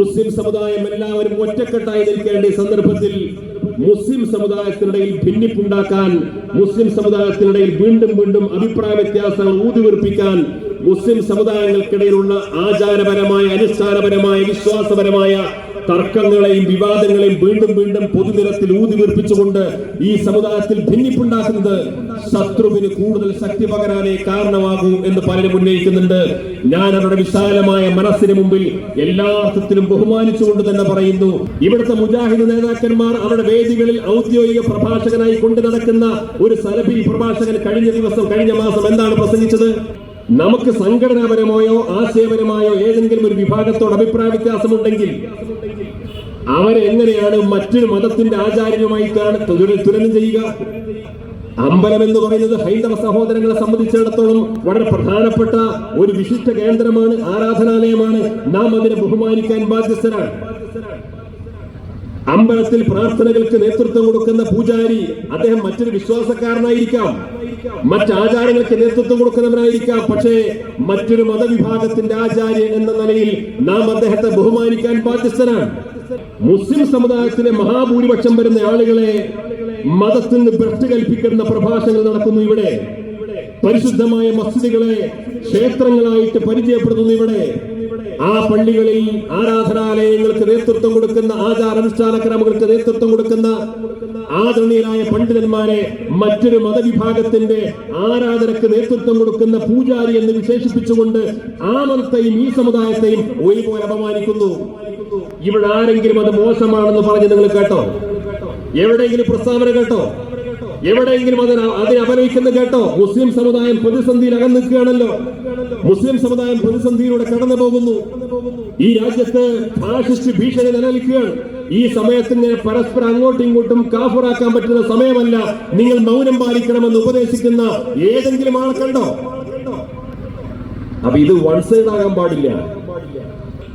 മുസ്ലിം സമുദായം എല്ലാവരും ഒറ്റക്കെട്ടായി നിൽക്കേണ്ട ഈ സന്ദർഭത്തിൽ മുസ്ലിം സമുദായത്തിനിടയിൽ ഭിന്നിപ്പുണ്ടാക്കാൻ മുസ്ലിം സമുദായത്തിനിടയിൽ വീണ്ടും വീണ്ടും അഭിപ്രായ വ്യത്യാസങ്ങൾ ഊതിവീർപ്പിക്കാൻ മുസ്ലിം സമുദായങ്ങൾക്കിടയിലുള്ള ആചാരപരമായ അനുഷ്ഠാനപരമായ വിശ്വാസപരമായ തർക്കങ്ങളെയും വിവാദങ്ങളെയും വീണ്ടും വീണ്ടും പൊതുനിരത്തിൽ ഊതിവീർപ്പിച്ചുകൊണ്ട് ഈ സമുദായത്തിൽ ഭിന്നിപ്പുണ്ടാക്കുന്നത് ശത്രുവിന് കൂടുതൽ ശക്തി പകരാനേ കാരണമാകൂ എന്ന് പലരും ഉന്നയിക്കുന്നുണ്ട്. ഞാൻ അവരുടെ വിശാലമായ മനസ്സിന് മുമ്പിൽ എല്ലാർത്ഥത്തിലും ബഹുമാനിച്ചുകൊണ്ട് തന്നെ പറയുന്നു. ഇവിടുത്തെ മുജാഹിദ് നേതാക്കന്മാർ അവരുടെ വേദികളിൽ ഔദ്യോഗിക പ്രഭാഷകനായി കൊണ്ടു നടക്കുന്ന ഒരു സലഫി പ്രഭാഷകൻ കഴിഞ്ഞ ദിവസം കഴിഞ്ഞ മാസം എന്താണ് പ്രസംഗിച്ചത്? നമുക്ക് സംഘടനാപരമായോ ആശയപരമായോ ഏതെങ്കിലും ഒരു വിഭാഗത്തോട് അഭിപ്രായ വ്യത്യാസമുണ്ടെങ്കിൽ അവരെ എങ്ങനെയാണ് മറ്റൊരു മതത്തിന്റെ ആചാര്യനുമായി കാണ- തുലനം ചെയ്യുക? അമ്പലം എന്ന് പറയുന്നത് ഹൈന്ദവ സഹോദരങ്ങളെ സംബന്ധിച്ചിടത്തോളം വളരെ പ്രധാനപ്പെട്ട ഒരു വിശിഷ്ട കേന്ദ്രമാണ് ആരാധനാലയമാണ്. നാം അതിനെ ബഹുമാനിക്കാൻ ബാധ്യസ്ഥരാണ്. അമ്പലത്തിൽ പ്രാർത്ഥനകൾക്ക് നേതൃത്വം കൊടുക്കുന്ന പൂജാരി അദ്ദേഹം മറ്റൊരു വിശ്വാസക്കാരനായിരിക്കാം. മറ്റാചാരങ്ങൾക്ക് നേതൃത്വം കൊടുക്കുന്നവനായിരിക്കാം. പക്ഷേ മറ്റൊരു മതവിഭാഗത്തിന്റെ ആചാര്യൻ എന്ന നിലയിൽ നാം അദ്ദേഹത്തെ ബഹുമാനിക്കാൻ ബാധ്യസ്ഥനാണ്. മുസ്ലിം സമുദായത്തിലെ മഹാഭൂരിപക്ഷം വരുന്ന ആളുകളെ മതത്തിന് ഭ്രഷ്ട് കൽപ്പിക്കുന്ന പ്രഭാഷണങ്ങൾ നടക്കുന്നു ഇവിടെ. പരിശുദ്ധമായ മസ്ജിദുകളെ ക്ഷേത്രങ്ങളായിട്ട് പരിചയപ്പെടുത്തുന്നു ഇവിടെ. ആ പള്ളികളിൽ ആരാധനാലയങ്ങൾക്ക് നേതൃത്വം കൊടുക്കുന്ന ആചാരാനുഷ്ഠാന ക്രമങ്ങൾക്ക് നേതൃത്വം കൊടുക്കുന്ന ആദരണീയരായ പണ്ഡിതന്മാരെ മറ്റൊരു മതവിഭാഗത്തിന്റെ ആരാധനക്ക് നേതൃത്വം കൊടുക്കുന്ന പൂജാരി എന്ന് വിശേഷിപ്പിച്ചുകൊണ്ട് ആ മതത്തെയും ഈ സമുദായത്തെയും ഒരുപോലെ അപമാനിക്കുന്നു. ഇവിടെ ആരെങ്കിലും അത് മോശമാണെന്ന് പറഞ്ഞ് നിങ്ങൾ കേട്ടോ? എവിടെയെങ്കിലും പ്രസ്താവന കേട്ടോ? എവിടെയെങ്കിലും അതിന് അതിനെ അപലപിക്കുന്നത് കേട്ടോ? മുസ്ലിം സമുദായം പ്രതിസന്ധിയിൽ അകം നിൽക്കുകയാണല്ലോ. മുസ്ലിം സമുദായം പ്രതിസന്ധിയിലൂടെ കടന്നു പോകുന്നു. ഈ രാജ്യത്ത് ഫാഷിസ്റ്റ് ഭീഷണി നിലനിൽക്കുകയാണ്. ഈ സമയത്തിന് പരസ്പരം അങ്ങോട്ടും ഇങ്ങോട്ടും കാഫറാക്കാൻ പറ്റുന്ന സമയമല്ല. നിങ്ങൾ മൗനം പാലിക്കണമെന്ന് ഉപദേശിക്കുന്ന ഏതെങ്കിലും ആളെ കണ്ടോ? അപ്പൊ ഇത് വൺ സൈഡ് ആകാൻ പാടില്ല.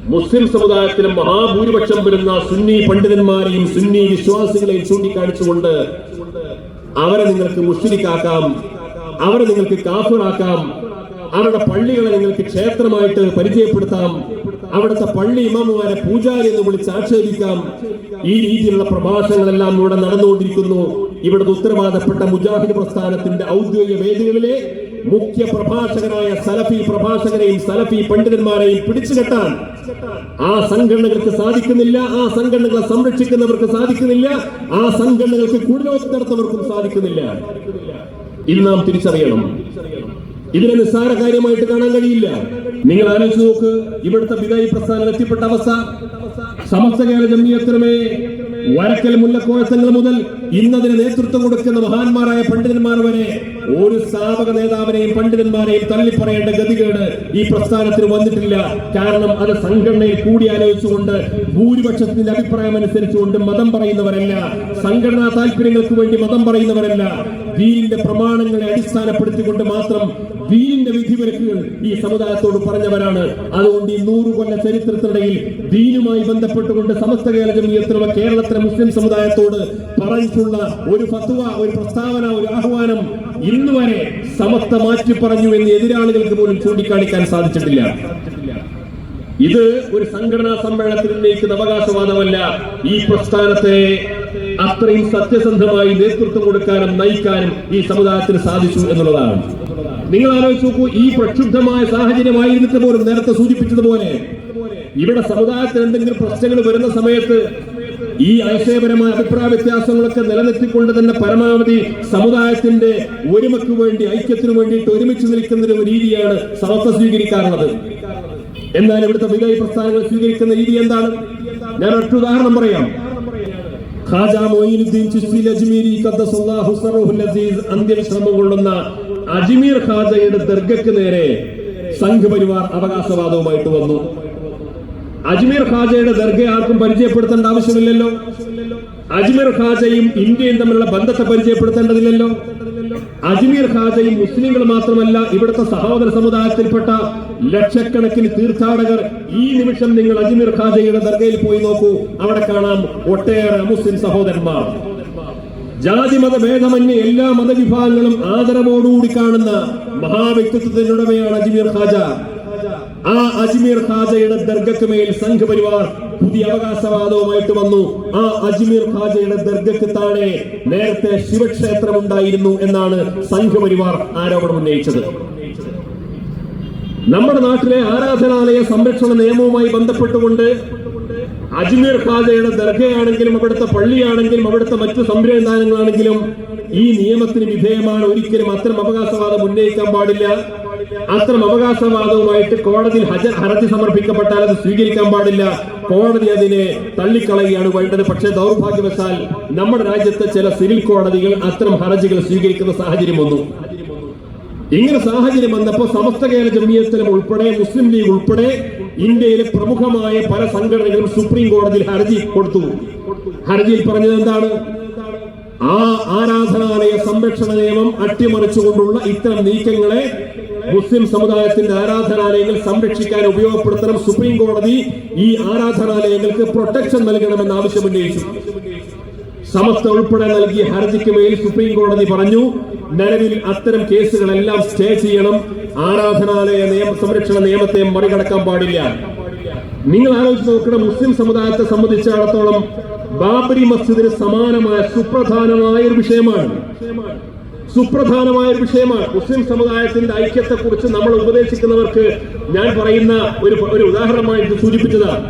മുസ്ലിം സമുദായത്തിലും മഹാഭൂരിപക്ഷം വരുന്ന സുന്നി പണ്ഡിതന്മാരെയും സുന്നി വിശ്വാസികളെയും ചൂണ്ടിക്കാണിച്ചുകൊണ്ട് അവരെ നിങ്ങൾക്ക് മുസ്ലിക്കാക്കാം അവരെ നിങ്ങൾക്ക് കാഫിറാക്കാം അവരുടെ പള്ളികളെ നിങ്ങൾക്ക് ക്ഷേത്രമായിട്ട് പരിചയപ്പെടുത്താം അവിടുത്തെ പള്ളി ഇമാമുമാരെ പൂജാരി എന്ന് വിളിച്ച് ആക്ഷേപിക്കാം. ഈ രീതിയിലുള്ള പ്രഭാഷണങ്ങളെല്ലാം ഇവിടെ നടന്നുകൊണ്ടിരിക്കുന്നു. ഇവിടുത്തെ ഉത്തരവാദപ്പെട്ട മുജാഹിദ് പ്രസ്ഥാനത്തിന്റെ ഔദ്യോഗിക വേദികളിലെ മുഖ്യ പ്രഭാഷകനായ സലഫി പ്രഭാഷകരെയും സലഫി പണ്ഡിതന്മാരെയും പിടിച്ചുകെട്ടാൻ ആ സംഘടനകൾക്ക് സാധിക്കുന്നില്ല ആ സംഘടനകളെ സംരക്ഷിക്കുന്നവർക്ക് സാധിക്കുന്നില്ല ആ സംഘടനകൾക്ക് കൂടുതലോത്ത് നടത്തുന്നവർക്കും സാധിക്കുന്നില്ല. ഇത് നാം തിരിച്ചറിയണം. ഇതിനെ നിസ്സാര കാര്യമായിട്ട് കാണാൻ കഴിയില്ല. നിങ്ങൾ ആലോചിച്ച് നോക്ക് ഇവിടുത്തെ വിദായി പ്രസ്ഥാനം എത്തിപ്പെട്ട അവസ്ഥ. സമസ്ത കേരള ജമ്മിയത്തിനുമേ വരക്കൽ മുല്ലക്കോഴത്തങ്ങൾ മുതൽ ഇന്നതിന് നേതൃത്വം കൊടുക്കുന്ന മഹാന്മാരായ പണ്ഡിതന്മാർ വരെ ഒരു സ്ഥാപക നേതാവിനെയും പണ്ഡിതന്മാരെയും തള്ളിപ്പറയേണ്ട ഗതികേട് ഈ പ്രസ്ഥാനത്തിന് വന്നിട്ടില്ല. കാരണം അത് സംഘടനയിൽ കൂടി ആലോചിച്ചുകൊണ്ട് ഭൂരിപക്ഷത്തിന്റെ അഭിപ്രായം അനുസരിച്ചുകൊണ്ട് മതം പറയുന്നവരല്ല. സംഘടനാ താല്പര്യങ്ങൾക്ക് വേണ്ടി മതം പറയുന്നവരല്ല. ദീനിന്റെ പ്രമാണങ്ങളെ അടിസ്ഥാനപ്പെടുത്തിക്കൊണ്ട് മാത്രം ദീനിന്റെ വിധിവിലക്കുകൾ ഈ സമുദായത്തോട് പറഞ്ഞവരാണ്. അതുകൊണ്ട് ഈ നൂറു കൊല്ല ചരിത്രത്തിനിടയിൽ ദീനുമായി ബന്ധപ്പെട്ടുകൊണ്ട് സമസ്ത കേരള ജമീയത്തിലുള്ള കേരളത്തിലെ മുസ്ലിം സമുദായത്തോട് പറഞ്ഞിട്ടുള്ള ഒരു ഫത്വ ഒരു പ്രസ്താവന ഒരു ആഹ്വാനം ഇന്ന് വരെ മാറ്റി പറഞ്ഞു എന്ന് എതിരാളികൾക്ക് പോലും ചൂണ്ടിക്കാണിക്കാൻ സാധിച്ചിട്ടില്ല. ഇത് ഒരു സംഘടനാ സമ്മേളനത്തിൽ ഉന്നയിക്കുന്ന അവകാശവാദമല്ല. ഈ പ്രസ്ഥാനത്തെ അത്രയും സത്യസന്ധമായി നേതൃത്വം കൊടുക്കാനും നയിക്കാനും ഈ സമുദായത്തിന് സാധിച്ചു എന്നുള്ളതാണ്. നിങ്ങൾ ആലോചിച്ച് നോക്കൂ ഈ പ്രക്ഷുബ്ധമായ സാഹചര്യമായിരുന്നിട്ട് പോലും നേരത്തെ സൂചിപ്പിച്ചതുപോലെ ഇവിടെ സമുദായത്തിന് എന്തെങ്കിലും പ്രശ്നങ്ങൾ വരുന്ന സമയത്ത് ഈ ആശയപരമായ അഭിപ്രായ വ്യത്യാസങ്ങളൊക്കെ നിലനിർത്തിക്കൊണ്ട് തന്നെ പരമാവധി സമുദായത്തിന്റെ ഒരുമയ്ക്ക് വേണ്ടി ഐക്യത്തിനു വേണ്ടിയിട്ട് ഒരുമിച്ച് നിൽക്കുന്ന ഒരു രീതിയാണ് സമത്വ സ്വീകരിക്കാറുള്ളത്. എന്നാൽ ഇവിടുത്തെ വിജയ് പ്രസ്ഥാനങ്ങൾ സ്വീകരിക്കുന്ന രീതി എന്താണ്? ഞാൻ ഒറ്റ ഉദാഹരണം പറയാം. ഖാജ മൊയ്നുദ്ദീൻ ചിസ്തി അജ്മീരി ഖദ്ദസല്ലാഹു സറഹുൽ അസീസ് അന്ത്യവിശ്രമം കൊള്ളുന്ന അജ്മീർ ഖാജയുടെ ദർഗയ്ക്ക് നേരെ സംഘപരിവാർ അവകാശവാദവുമായിട്ട് വന്നു. അജ്മീർ ഖാജയുടെ ദർഗ ആർക്കും പരിചയപ്പെടുത്തേണ്ട ആവശ്യമില്ലല്ലോ. അജ്മീർ ഖാജയും ഇന്ത്യയും തമ്മിലുള്ള ബന്ധത്തെ പരിചയപ്പെടുത്തേണ്ടതില്ലല്ലോ. അജ്മീർ ഖാജയും മുസ്ലിങ്ങൾ മാത്രമല്ല ഇവിടുത്തെ സഹോദര സമുദായത്തിൽപ്പെട്ട ലക്ഷക്കണക്കിന് തീർത്ഥാടകർ ഈ നിമിഷം നിങ്ങൾ അജ്മീർ ഖാജയുടെ ദർഗയിൽ പോയി നോക്കൂ. അവിടെ കാണാം ഒട്ടേറെ മുസ്ലിം സഹോദരന്മാർ. ജാതി മത ഭേദമന്യേ എല്ലാ മതവിഭാഗങ്ങളും ആദരവോടുകൂടി കാണുന്ന മഹാവ്യക്തിത്വത്തിനുടമയാണ് അജ്മീർ ഖാജ. ആ അജ്മീർ ഖാജയുടെ ദർഗക്ക് മേൽ സംഘപരിവാർ പുതിയ അവകാശവാദവുമായിട്ട് വന്നു. ആ അജ്മീർ ഖാജയുടെ ദർഗക്ക് താഴെ നേരത്തെ ശിവക്ഷേത്രം ഉണ്ടായിരുന്നു എന്നാണ് സംഘപരിവാർ ആരോപണം ഉന്നയിച്ചത്. നമ്മുടെ നാട്ടിലെ ആരാധനാലയ സംരക്ഷണ നിയമവുമായി ബന്ധപ്പെട്ടുകൊണ്ട് അജ്മീർ ഖാജയുടെ ദർഗയാണെങ്കിലും അവിടുത്തെ പള്ളിയാണെങ്കിലും അവിടുത്തെ മറ്റു സംരംഭാനങ്ങളാണെങ്കിലും ഈ നിയമത്തിന് വിധേയമാണ്. ഒരിക്കലും അത്തരം അവകാശവാദം ഉന്നയിക്കാൻ പാടില്ല. അത്തരം അവകാശവാദവുമായിട്ട് കോടതിയിൽ ഹജ ഹർജി സമർപ്പിക്കപ്പെട്ടാൽ അത് സ്വീകരിക്കാൻ പാടില്ല. കോടതി അതിനെ തള്ളിക്കളയുകയാണ് വേണ്ടത്. പക്ഷേ ദൗർഭാഗ്യവശാൽ നമ്മുടെ രാജ്യത്തെ ചില സിവിൽ കോടതികൾ അത്തരം ഹർജികൾ സ്വീകരിക്കുന്ന സാഹചര്യം വന്നു. ഇങ്ങനെ സാഹചര്യം വന്നപ്പോൾ സമസ്ത കേരള ജമിയത്തിലും ഉൾപ്പെടെ മുസ്ലിം ലീഗ് ഉൾപ്പെടെ ഇന്ത്യയിലെ പ്രമുഖമായ പല സംഘടനകളും സുപ്രീം കോടതിയിൽ ഹർജി കൊടുത്തു. ഹർജിയിൽ പറഞ്ഞത് എന്താണ്? ആ ആരാധനാലയ സംരക്ഷണ നിയമം അട്ടിമറിച്ചുകൊണ്ടുള്ള ഇത്തരം നീക്കങ്ങളെ മുസ്ലിം സമുദായത്തിന്റെ ആരാധനാലയങ്ങൾ സംരക്ഷിക്കാൻ ഉപയോഗപ്പെടുത്തണം. സുപ്രീം കോടതി ഈ ആരാധനാലയങ്ങൾക്ക് പ്രൊട്ടക്ഷൻ നൽകണമെന്ന് ആവശ്യമുന്നയിച്ചു. സമസ്ത ഉൾപ്പെടെ നൽകിയ ഹർജിക്ക് മേൽ സുപ്രീം കോടതി പറഞ്ഞു നിലവിൽ അത്തരം കേസുകളെല്ലാം സ്റ്റേ ചെയ്യണം. ആരാധനാലയ നിയമ സംരക്ഷണ നിയമത്തെ മറികടക്കാൻ പാടില്ല. നിങ്ങൾ ആലോചിച്ച് നോക്കണം മുസ്ലിം സമുദായത്തെ സംബന്ധിച്ചിടത്തോളം ബാബരി മസ്ജിദിന് സമാനമായ സുപ്രധാനമായ ഒരു വിഷയമാണ്. സുപ്രധാനമായ ഒരു വിഷയമാണ്. മുസ്ലിം സമുദായത്തിന്റെ ഐക്യത്തെ കുറിച്ച് നമ്മൾ ഉപദേശിക്കുന്നവർക്ക് ഞാൻ പറയുന്ന ഒരു ഒരു ഉദാഹരണമായിട്ട് സൂചിപ്പിച്ചതാണ്.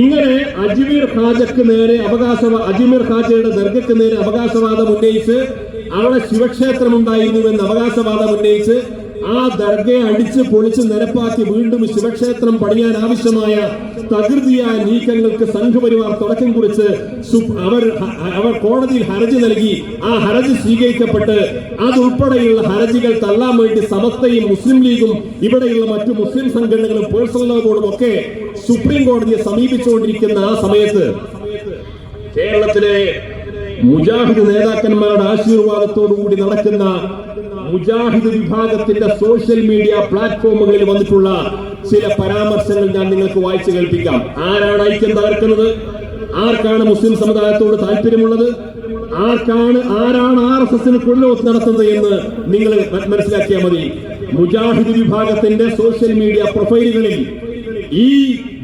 ഇങ്ങനെ അജ്മീർ ഖാജക്ക് നേരെ അവകാശ അജ്മീർ ഖാജയുടെ ദർഗക്ക് നേരെ അവകാശവാദം ഉന്നയിച്ച് അവിടെ ശിവക്ഷേത്രം ഉണ്ടായിരുന്നുവെന്ന് അവകാശവാദം ഉന്നയിച്ച് ആ ദർഗയെ അടിച്ച് പൊളിച്ച് നിരപ്പാക്കി വീണ്ടും ശിവക്ഷേത്രം പണിയാൻ ആവശ്യമായ തകൃതിയായ നീക്കങ്ങൾക്ക് സംഘപരിവാർ തുടക്കം കുറിച്ച് അവർ അവർ കോടതിയിൽ ഹർജി നൽകി. ആ ഹർജി സ്വീകരിക്കപ്പെട്ട് അതുൾപ്പെടെയുള്ള ഹർജികൾ തള്ളാൻ വേണ്ടി സമസ്തയും മുസ്ലിം ലീഗും ഇവിടെയുള്ള മറ്റു മുസ്ലിം സംഘടനകളും പേഴ്സണൽ ബോർഡും ഒക്കെ സുപ്രീം കോടതിയെ സമീപിച്ചുകൊണ്ടിരിക്കുന്ന ആ സമയത്ത് കേരളത്തിലെ മുജാഹിദ് നേതാക്കന്മാരുടെ ആശീർവാദത്തോടുകൂടി നടക്കുന്ന മുജാഹിദ് വിഭാഗത്തിന്റെ സോഷ്യൽ മീഡിയ പ്ലാറ്റ്ഫോമുകളിൽ വന്നിട്ടുള്ള ചില പരാമർശങ്ങൾ ഞാൻ നിങ്ങൾക്ക് വായിച്ചു കേൾപ്പിക്കാം. ആരാണ് ഐക്യം തകർക്കുന്നത്? ആർക്കാണ് മുസ്ലിം സമുദായത്തോട് താല്പര്യമുള്ളത്? ആർക്കാണ് ആരാണ് ആർ എസ് എസിന് കൊള്ളോത്ത് നടത്തുന്നത് എന്ന് നിങ്ങൾ മനസ്സിലാക്കിയാൽ മതി. മുജാഹിദ് വിഭാഗത്തിന്റെ സോഷ്യൽ മീഡിയ പ്രൊഫൈലുകളിൽ ഈ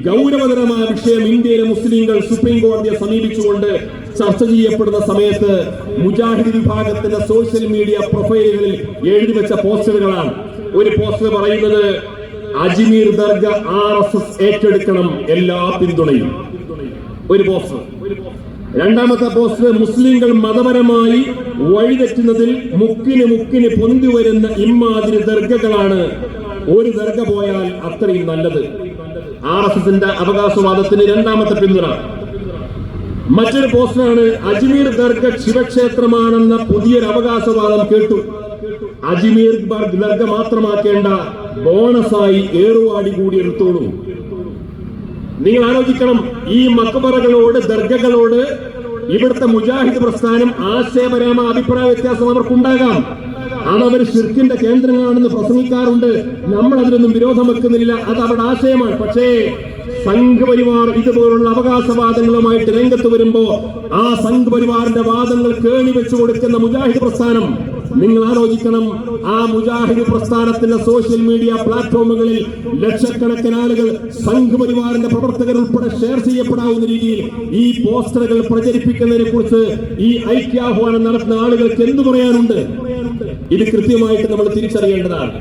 ഗൗരവതരമായ വിഷയം ഇന്ത്യയിലെ മുസ്ലിങ്ങൾ സുപ്രീം കോടതിയെ സമീപിച്ചുകൊണ്ട് ചർച്ച ചെയ്യപ്പെടുന്ന സമയത്ത് മുജാഹിദ് വിഭാഗത്തിന്റെ സോഷ്യൽ മീഡിയ പ്രൊഫൈലുകളിൽ എഴുതി വെച്ച പോസ്റ്ററുകളാണ്. ഒരു പോസ്റ്റർ പറയുന്നത് Ajmer Dargah R S S ഏറ്റെടുക്കണം എല്ലാ പിന്തുണയും. ഒരു പോസ്റ്റർ. രണ്ടാമത്തെ പോസ്റ്റർ മുസ്ലിങ്ങൾ മതപരമായി വഴിതെറ്റുന്നതിൽ മുക്കിന് മുക്കിന് പൊന്തി വരുന്ന ഇമ്മാതിരി ദർഗകളാണ്. ഒരു ദർഗ പോയാൽ അത്രയും നല്ലത്. ആർ എസ് എസിന്റെ അവകാശവാദത്തിന് രണ്ടാമത്തെ പിന്തുണ. മറ്റൊരു പോസ്റ്ററാണ് അജ്മീർ ദർഗ ശിവക്ഷേത്രമാണെന്ന പുതിയൊരു അവകാശവാദം കേട്ടു. അജ്മീർ ദർഗ മാത്രമാക്കേണ്ട ബോണസായി ഏറുവാടി കൂടി എടുത്തോളൂ. നിങ്ങൾ ആലോചിക്കണം ഈ മക്കബറകളോട് ദർഗകളോട് ഇവിടുത്തെ മുജാഹിദ് പ്രസ്ഥാനം ആശയപരമ അഭിപ്രായ വ്യത്യാസം അവർക്കുണ്ടാകാം. അത് ശിർക്കിന്റെ കേന്ദ്രങ്ങളാണെന്ന് പ്രസംഗിക്കാറുണ്ട്. നമ്മൾ അതിനൊന്നും വിരോധം വെക്കുന്നില്ല. അത് അവരുടെ ആശയമാണ്. പക്ഷേ സംഘപരിവാർ ഇതുപോലുള്ള അവകാശവാദങ്ങളുമായിട്ട് രംഗത്ത് വരുമ്പോ ആ സംഘപരിവാറിന്റെ വാദങ്ങൾ കേണി വെച്ചു കൊടുക്കുന്ന മുജാഹിദ് പ്രസ്ഥാനം നിങ്ങൾ ആലോചിക്കണം ആ മുജാഹിദ് പ്രസ്ഥാനത്തിന്റെ സോഷ്യൽ മീഡിയ പ്ലാറ്റ്ഫോമുകളിൽ ലക്ഷക്കണക്കിന് ആളുകൾ സംഘപരിവാറിന്റെ പ്രവർത്തകർ ഉൾപ്പെടെ ഷെയർ ചെയ്യപ്പെടാവുന്ന രീതിയിൽ ഈ പോസ്റ്ററുകൾ പ്രചരിപ്പിക്കുന്നതിനെ കുറിച്ച് ഈ ഐക്യാഹ്വാനം നടത്തുന്ന ആളുകൾക്ക് എന്തു പറയാനുണ്ട്? ഇത് കൃത്യമായിട്ട് നമ്മൾ തിരിച്ചറിയേണ്ടതാണ്.